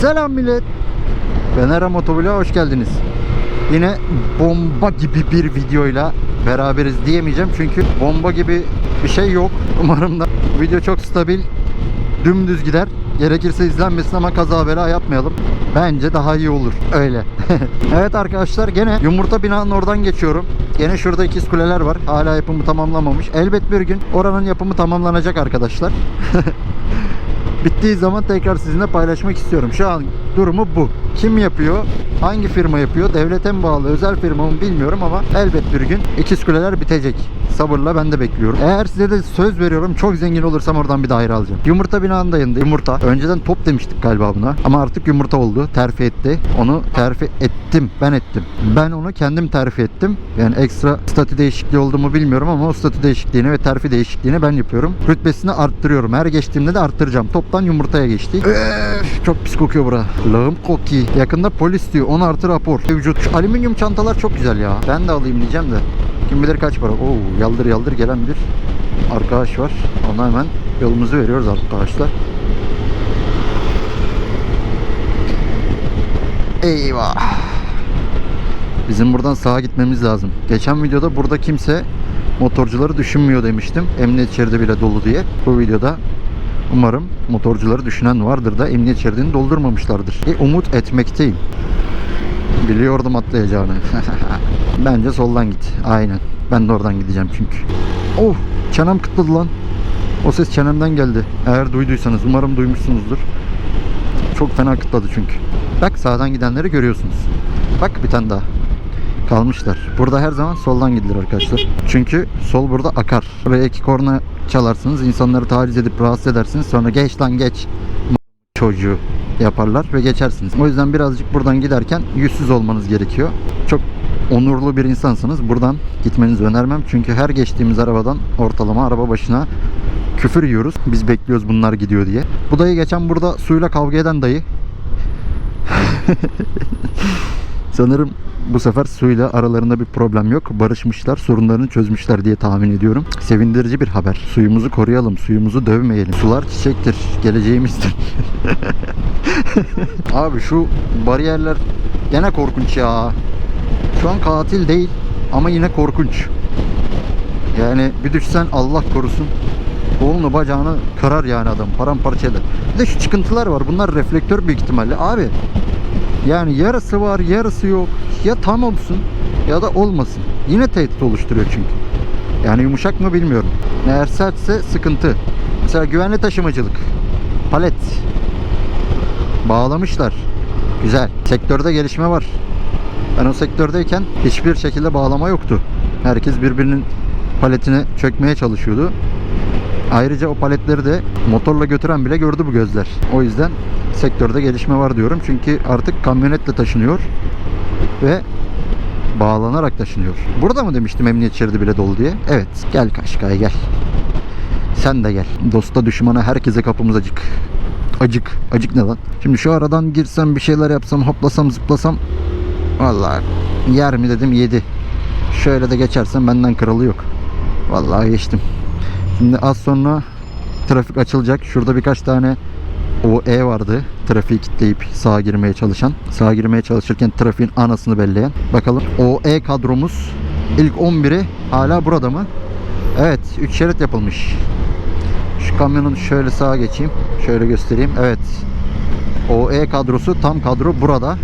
Selam millet. Venera Motovlog'a hoş geldiniz. Yine bomba gibi bir videoyla beraberiz diyemeyeceğim çünkü bomba gibi bir şey yok. Umarım da video çok stabil, dümdüz gider. Gerekirse izlenmesin ama kaza bela yapmayalım. Bence daha iyi olur. Öyle. evet arkadaşlar gene yumurta binanın oradan geçiyorum. Gene şurada ikiz kuleler var. Hala yapımı tamamlamamış. Elbet bir gün oranın yapımı tamamlanacak arkadaşlar. Bittiği zaman tekrar sizinle paylaşmak istiyorum. Şu an durumu bu. Kim yapıyor? Hangi firma yapıyor? Devlete mi bağlı? Özel firma mı bilmiyorum ama elbet bir gün ikiz kuleler bitecek. Sabırla ben de bekliyorum. Eğer size de söz veriyorum çok zengin olursam oradan bir daire alacağım. Yumurta binandayım. Yumurta. Önceden top demiştik galiba buna. Ama artık yumurta oldu. Terfi etti. Onu terfi ettim. Ben ettim. Ben onu kendim terfi ettim. Yani ekstra statü değişikliği oldu mu bilmiyorum ama o statü değişikliğini ve terfi değişikliğini ben yapıyorum. Rütbesini arttırıyorum. Her geçtiğimde de arttıracağım. Toptan yumurtaya geçti. Öf, çok pis kokuyor bura. Lağım koki. Yakında polis diyor. 10 artı rapor. Mevcut. Şu alüminyum çantalar çok güzel ya. Ben de alayım diyeceğim de. Kim bilir kaç para. Oo, yaldır yaldır gelen bir arkadaş var. Ona hemen yolumuzu veriyoruz arkadaşlar. Eyvah. Bizim buradan sağa gitmemiz lazım. Geçen videoda burada kimse motorcuları düşünmüyor demiştim. Emniyet şeridi bile dolu diye. Bu videoda umarım motorcuları düşünen vardır da emniyet şeridini doldurmamışlardır. E, umut etmekteyim. Biliyordum atlayacağını. Bence soldan git. Aynen. Ben de oradan gideceğim çünkü. Oh! Çenem kıtladı lan. O ses çenemden geldi. Eğer duyduysanız umarım duymuşsunuzdur. Çok fena kıtladı çünkü. Bak sağdan gidenleri görüyorsunuz. Bak bir tane daha. Kalmışlar. Burada her zaman soldan gidilir arkadaşlar. Çünkü sol burada akar. Buraya iki korna çalarsınız. insanları taciz edip rahatsız edersiniz. Sonra geç lan geç çocuğu yaparlar ve geçersiniz. O yüzden birazcık buradan giderken yüzsüz olmanız gerekiyor. Çok onurlu bir insansınız. Buradan gitmenizi önermem. Çünkü her geçtiğimiz arabadan ortalama araba başına küfür yiyoruz. Biz bekliyoruz bunlar gidiyor diye. Bu dayı geçen burada suyla kavga eden dayı. Sanırım bu sefer suyla aralarında bir problem yok. Barışmışlar, sorunlarını çözmüşler diye tahmin ediyorum. Sevindirici bir haber. Suyumuzu koruyalım, suyumuzu dövmeyelim. Sular çiçektir, geleceğimizdir. Abi şu bariyerler gene korkunç ya. Şu an katil değil ama yine korkunç. Yani bir düşsen Allah korusun. Kolunu bacağını kırar yani adam paramparça eder. Bir de şu çıkıntılar var. Bunlar reflektör büyük ihtimalle. Abi yani yarısı var yarısı yok. Ya tam olsun ya da olmasın. Yine tehdit oluşturuyor çünkü. Yani yumuşak mı bilmiyorum. Eğer sertse sıkıntı. Mesela güvenli taşımacılık. Palet. Bağlamışlar. Güzel. Sektörde gelişme var. Ben o sektördeyken hiçbir şekilde bağlama yoktu. Herkes birbirinin paletine çökmeye çalışıyordu. Ayrıca o paletleri de motorla götüren bile gördü bu gözler. O yüzden sektörde gelişme var diyorum. Çünkü artık kamyonetle taşınıyor ve bağlanarak taşınıyor. Burada mı demiştim emniyet şeridi bile dolu diye? Evet. Gel Kaşkay gel. Sen de gel. Dosta düşmana herkese kapımız acık. Acık. Acık ne lan? Şimdi şu aradan girsem bir şeyler yapsam hoplasam zıplasam Vallahi yer mi dedim yedi. Şöyle de geçersem benden kralı yok. Vallahi geçtim. Şimdi az sonra trafik açılacak. Şurada birkaç tane o E vardı. Trafiği kitleyip sağa girmeye çalışan. Sağa girmeye çalışırken trafiğin anasını belleyen. Bakalım o E kadromuz ilk 11'i hala burada mı? Evet 3 şerit yapılmış. Şu kamyonun şöyle sağa geçeyim. Şöyle göstereyim. Evet. O E kadrosu tam kadro burada.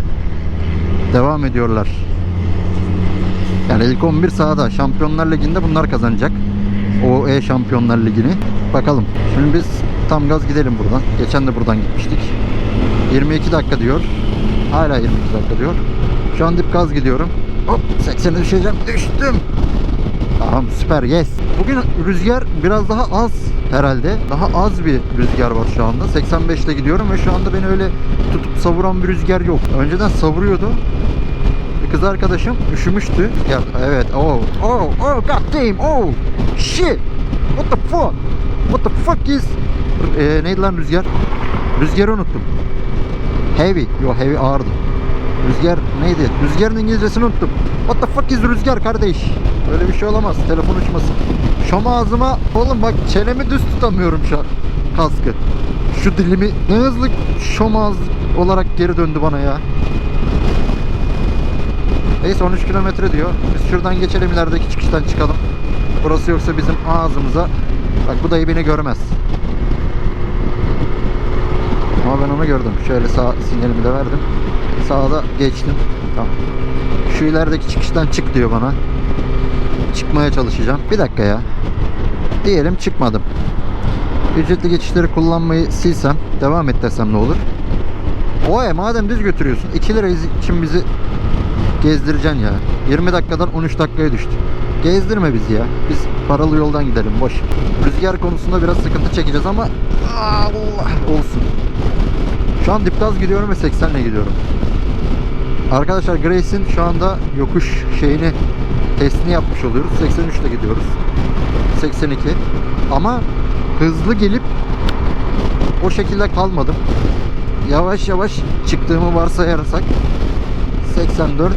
Devam ediyorlar. Yani ilk 11 sahada. Şampiyonlar Ligi'nde bunlar kazanacak. O E Şampiyonlar Ligi'ni. Bakalım. Şimdi biz tam gaz gidelim buradan. Geçen de buradan gitmiştik. 22 dakika diyor. Hala 22 dakika diyor. Şu an dip gaz gidiyorum. Hop 80'e düşeceğim. Düştüm. Tamam süper yes. Bugün rüzgar biraz daha az herhalde. Daha az bir rüzgar var şu anda. 85 ile gidiyorum ve şu anda beni öyle tutup savuran bir rüzgar yok. Önceden savuruyordu. Bir kız arkadaşım üşümüştü. Ya evet. Oh, oh, oh, god damn. Oh, shit. What the fuck? What the fuck is? Ee, neydi lan rüzgar? Rüzgarı unuttum. Heavy. Yo heavy ağırdı. Rüzgar neydi? Rüzgarın İngilizcesini unuttum. What the fuck is rüzgar kardeş? Öyle bir şey olamaz. Telefon uçmasın. Şam ağzıma... Oğlum bak çenemi düz tutamıyorum şu an. Kaskı. Şu dilimi ne hızlı şomaz olarak geri döndü bana ya. Neyse 13 kilometre diyor. Biz şuradan geçelim ilerideki çıkıştan çıkalım. Burası yoksa bizim ağzımıza. Bak bu dayı beni görmez. Ama ben onu gördüm. Şöyle sağ sinyalimi de verdim. Sağda geçtim. Tamam. Şu ilerideki çıkıştan çık diyor bana. Çıkmaya çalışacağım. Bir dakika ya. Diyelim çıkmadım. Ücretli geçişleri kullanmayı silsem, devam et desem ne olur? Oy madem düz götürüyorsun 2 lira için bizi gezdireceksin ya. 20 dakikadan 13 dakikaya düştü. Gezdirme bizi ya. Biz paralı yoldan gidelim boş. Rüzgar konusunda biraz sıkıntı çekeceğiz ama Allah olsun. Şu an dip gaz gidiyorum ve 80 ile gidiyorum. Arkadaşlar Grace'in şu anda yokuş şeyini testini yapmış oluyoruz. 83 ile gidiyoruz. 82. Ama hızlı gelip o şekilde kalmadım. Yavaş yavaş çıktığımı varsayarsak 84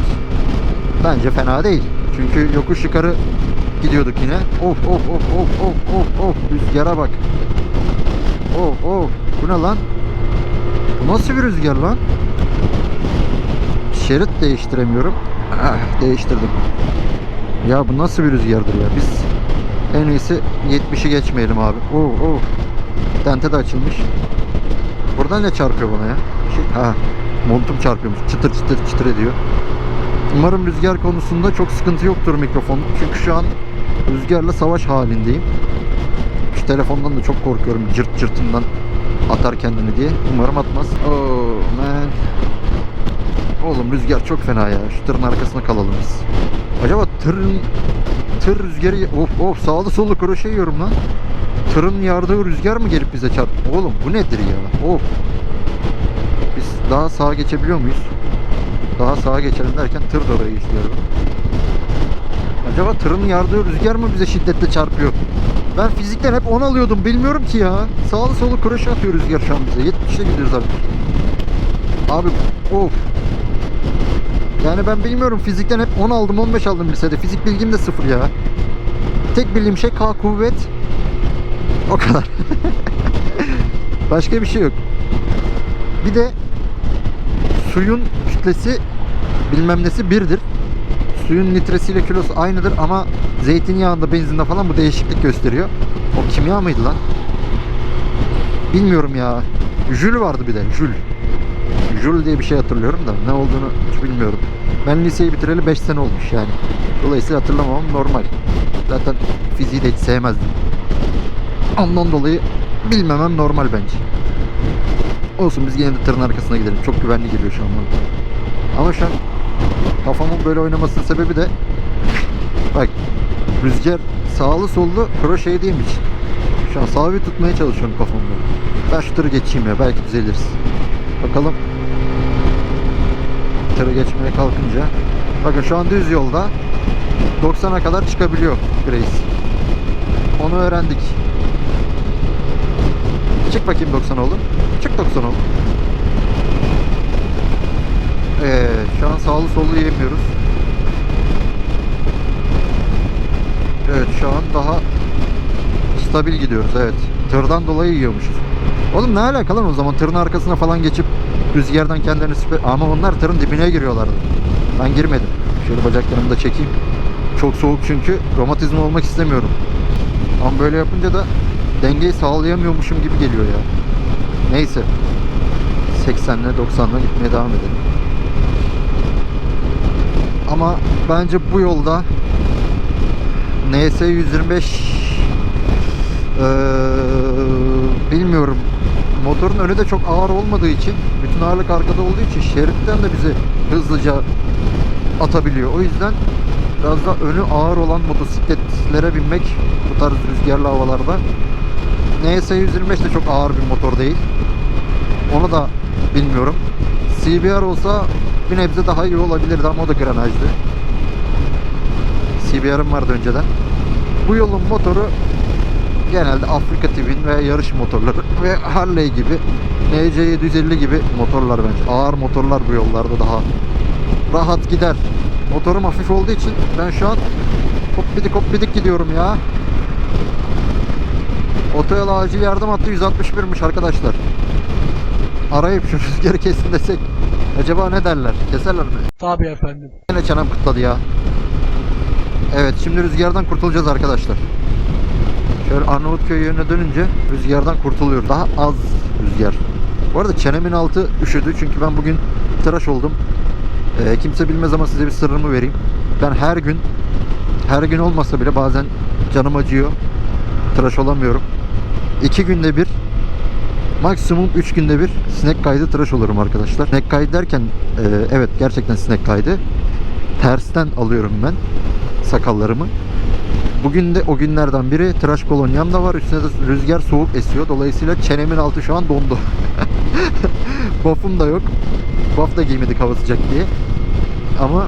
bence fena değil. Çünkü yokuş yukarı gidiyorduk yine. Of of of of of of of rüzgara bak. Of of bu ne lan? Nasıl bir rüzgar lan? Şerit değiştiremiyorum. Ah, değiştirdim. Ya bu nasıl bir rüzgardır ya? Biz en iyisi 70'i geçmeyelim abi. Oh oh. Tente de açılmış. Buradan ne çarpıyor bana ya? Şey, ha, montum çarpıyormuş. Çıtır çıtır çıtır ediyor. Umarım rüzgar konusunda çok sıkıntı yoktur mikrofon. Çünkü şu an rüzgarla savaş halindeyim. Şu telefondan da çok korkuyorum cırt cırtından atar kendini diye. Umarım atmaz. Oh man. Oğlum rüzgar çok fena ya. Şu tırın arkasına kalalım biz. Acaba tırın tır rüzgarı of of sağlı sollu kroşe lan. Tırın yardığı rüzgar mı gelip bize çarp? Oğlum bu nedir ya? Of. Biz daha sağa geçebiliyor muyuz? Daha sağa geçelim derken tır da oraya geçiyor. Acaba tırın yardığı rüzgar mı bize şiddetle çarpıyor? Ben fizikten hep 10 alıyordum. Bilmiyorum ki ya. Sağlı solu kroşe atıyor rüzgar bize. 70'te gidiyoruz artık. Abi of. Yani ben bilmiyorum fizikten hep 10 aldım 15 aldım lisede. Fizik bilgim de sıfır ya. Tek bildiğim şey K kuvvet. O kadar. Başka bir şey yok. Bir de suyun kütlesi bilmem nesi birdir. Suyun litresiyle kilosu aynıdır ama zeytinyağında, benzinde falan bu değişiklik gösteriyor. O kimya mıydı lan? Bilmiyorum ya. Jül vardı bir de. Jül. Jül diye bir şey hatırlıyorum da ne olduğunu hiç bilmiyorum. Ben liseyi bitireli 5 sene olmuş yani. Dolayısıyla hatırlamamam normal. Zaten fiziği de hiç sevmezdim. Ondan dolayı bilmemem normal bence. Olsun biz yine de tırın arkasına gidelim. Çok güvenli geliyor şu an bana. Ama şu an kafamın böyle oynamasının sebebi de bak rüzgar sağlı sollu kroşe değilmiş. Şu an sabit tutmaya çalışıyorum kafamda. Ben şu tırı geçeyim ya belki düzeliriz. Bakalım tırı geçmeye kalkınca. Bakın şu an düz yolda 90'a kadar çıkabiliyor Grace. Onu öğrendik. Çık bakayım 90 oğlum. Çık 90 oğlum. Ee, şu an sağlı sollu yemiyoruz. Evet şu an daha stabil gidiyoruz evet. Tırdan dolayı yiyormuşuz. Oğlum ne alaka lan o zaman tırın arkasına falan geçip rüzgardan kendilerini süper... Ama onlar tırın dibine giriyorlardı. Ben girmedim. Şöyle bacaklarımı da çekeyim. Çok soğuk çünkü romatizma olmak istemiyorum. Ama böyle yapınca da dengeyi sağlayamıyormuşum gibi geliyor ya. Neyse. 80'le 90'la gitmeye devam edelim. Ama bence bu yolda NS 125 eee, bilmiyorum motorun önü de çok ağır olmadığı için bütün ağırlık arkada olduğu için şeritten de bizi hızlıca atabiliyor. O yüzden biraz da önü ağır olan motosikletlere binmek bu tarz rüzgarlı havalarda NS 125 de çok ağır bir motor değil. Onu da bilmiyorum. CBR olsa bir nebze daha iyi olabilirdi ama o da granajdı. CBR'ım vardı önceden. Bu yolun motoru genelde Afrika TV'nin ve yarış motorları ve Harley gibi NC750 gibi motorlar bence. Ağır motorlar bu yollarda daha rahat gider. Motorum hafif olduğu için ben şu an hoppidik hoppidik gidiyorum ya. Otoyol acil yardım hattı 161'miş arkadaşlar. arayıp şu rüzgarı kesin desek acaba ne derler? Keserler mi? Tabii efendim. Yine çenem kıtladı ya. Evet şimdi rüzgardan kurtulacağız arkadaşlar. Şöyle Arnavutköy yönüne dönünce rüzgardan kurtuluyoruz. Daha az rüzgar. Bu arada çenemin altı üşüdü çünkü ben bugün tıraş oldum. Ee, kimse bilmez ama size bir sırrımı vereyim. Ben her gün her gün olmasa bile bazen canım acıyor. Tıraş olamıyorum. İki günde bir maksimum 3 günde bir sinek kaydı tıraş olurum arkadaşlar. Sinek kaydı derken e, evet gerçekten sinek kaydı. Tersten alıyorum ben sakallarımı. Bugün de o günlerden biri tıraş kolonyam da var. Üstüne de rüzgar soğuk esiyor. Dolayısıyla çenemin altı şu an dondu. Buff'um da yok. Buff da giymedik hava sıcak diye. Ama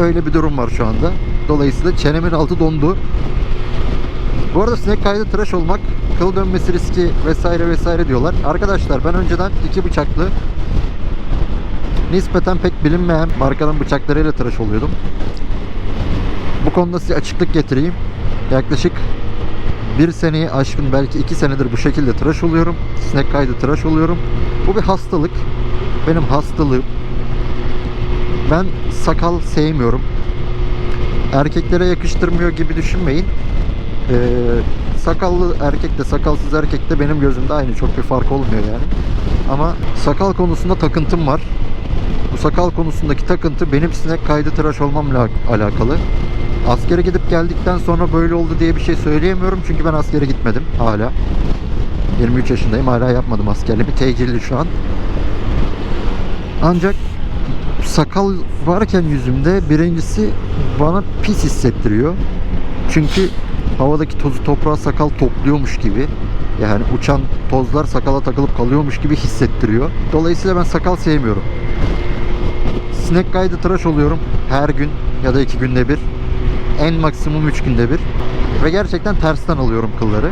öyle bir durum var şu anda. Dolayısıyla çenemin altı dondu. Bu arada sinek kaydı tıraş olmak, kıl dönmesi riski vesaire vesaire diyorlar. Arkadaşlar ben önceden iki bıçaklı nispeten pek bilinmeyen markanın bıçaklarıyla tıraş oluyordum. Bu konuda size açıklık getireyim. Yaklaşık bir seneyi aşkın belki iki senedir bu şekilde tıraş oluyorum. Sinek kaydı tıraş oluyorum. Bu bir hastalık. Benim hastalığım. Ben sakal sevmiyorum. Erkeklere yakıştırmıyor gibi düşünmeyin. Ee, sakallı erkekte sakalsız erkekte benim gözümde aynı çok bir fark olmuyor yani. Ama sakal konusunda takıntım var. Bu sakal konusundaki takıntı benim sinek kaydı tıraş olmamla alakalı. Askere gidip geldikten sonra böyle oldu diye bir şey söyleyemiyorum çünkü ben askere gitmedim hala. 23 yaşındayım hala yapmadım askerliğimi. Tecilli şu an. Ancak sakal varken yüzümde birincisi bana pis hissettiriyor. Çünkü havadaki tozu toprağa sakal topluyormuş gibi yani uçan tozlar sakala takılıp kalıyormuş gibi hissettiriyor. Dolayısıyla ben sakal sevmiyorum. Sinek kaydı tıraş oluyorum her gün ya da iki günde bir. En maksimum üç günde bir. Ve gerçekten tersten alıyorum kılları.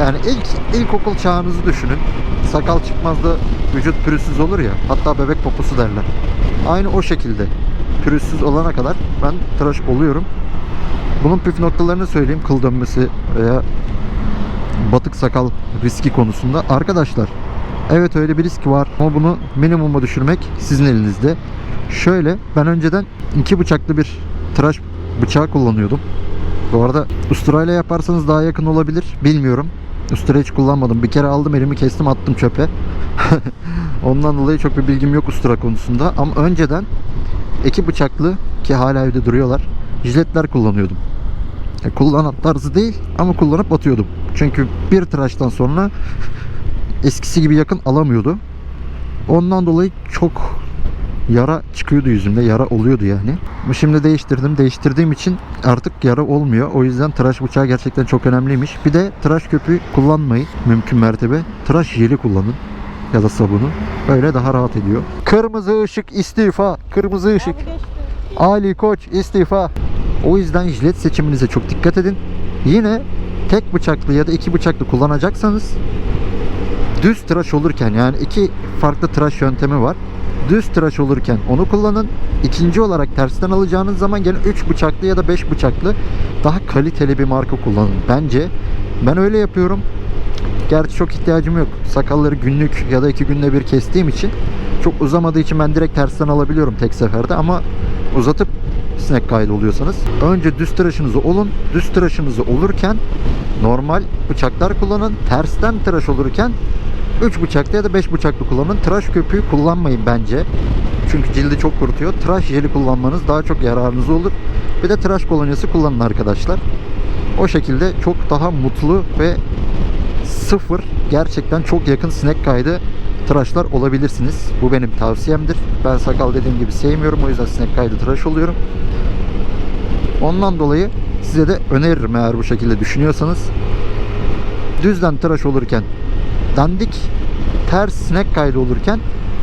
Yani ilk ilkokul çağınızı düşünün. Sakal çıkmaz da vücut pürüzsüz olur ya. Hatta bebek poposu derler. Aynı o şekilde pürüzsüz olana kadar ben tıraş oluyorum. Bunun püf noktalarını söyleyeyim. Kıl dönmesi veya batık sakal riski konusunda. Arkadaşlar evet öyle bir risk var ama bunu minimuma düşürmek sizin elinizde. Şöyle ben önceden iki bıçaklı bir tıraş bıçağı kullanıyordum. Bu arada usturayla yaparsanız daha yakın olabilir. Bilmiyorum. Ustura hiç kullanmadım. Bir kere aldım elimi kestim attım çöpe. Ondan dolayı çok bir bilgim yok ustura konusunda. Ama önceden iki bıçaklı ki hala evde duruyorlar. Jiletler kullanıyordum. E, kullanat tarzı değil ama kullanıp atıyordum. Çünkü bir tıraştan sonra eskisi gibi yakın alamıyordu. Ondan dolayı çok yara çıkıyordu yüzümde. Yara oluyordu yani. Şimdi değiştirdim. Değiştirdiğim için artık yara olmuyor. O yüzden tıraş bıçağı gerçekten çok önemliymiş. Bir de tıraş köpüğü kullanmayın mümkün mertebe. Tıraş jeli kullanın ya da sabunu. Böyle daha rahat ediyor. Kırmızı ışık istifa. Kırmızı ışık. Ali Koç istifa. O yüzden jilet seçiminize çok dikkat edin. Yine tek bıçaklı ya da iki bıçaklı kullanacaksanız düz tıraş olurken yani iki farklı tıraş yöntemi var. Düz tıraş olurken onu kullanın. İkinci olarak tersten alacağınız zaman gene 3 bıçaklı ya da 5 bıçaklı daha kaliteli bir marka kullanın. Bence ben öyle yapıyorum. Gerçi çok ihtiyacım yok. Sakalları günlük ya da iki günde bir kestiğim için çok uzamadığı için ben direkt tersten alabiliyorum tek seferde ama uzatıp sinek kaydı oluyorsanız önce düz tıraşınızı olun. Düz tıraşınızı olurken normal bıçaklar kullanın. Tersten tıraş olurken 3 bıçaklı ya da 5 bıçaklı kullanın. Tıraş köpüğü kullanmayın bence. Çünkü cildi çok kurutuyor. Tıraş jeli kullanmanız daha çok yararınız olur. Bir de tıraş kolonyası kullanın arkadaşlar. O şekilde çok daha mutlu ve sıfır gerçekten çok yakın sinek kaydı tıraşlar olabilirsiniz. Bu benim tavsiyemdir. Ben sakal dediğim gibi sevmiyorum. O yüzden sinek kaydı tıraş oluyorum. Ondan dolayı size de öneririm eğer bu şekilde düşünüyorsanız. Düzden tıraş olurken dandik, ters sinek kaydı olurken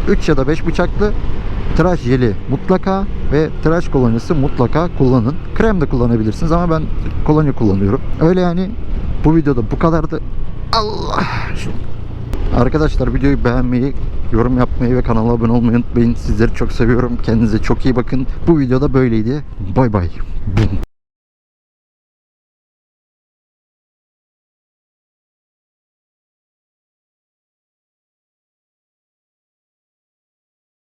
3 ya da 5 bıçaklı tıraş jeli mutlaka ve tıraş kolonyası mutlaka kullanın. Krem de kullanabilirsiniz ama ben kolonya kullanıyorum. Öyle yani bu videoda bu kadardı. Allah! Arkadaşlar videoyu beğenmeyi, yorum yapmayı ve kanala abone olmayı unutmayın. Sizleri çok seviyorum. Kendinize çok iyi bakın. Bu videoda böyleydi. Bay bay.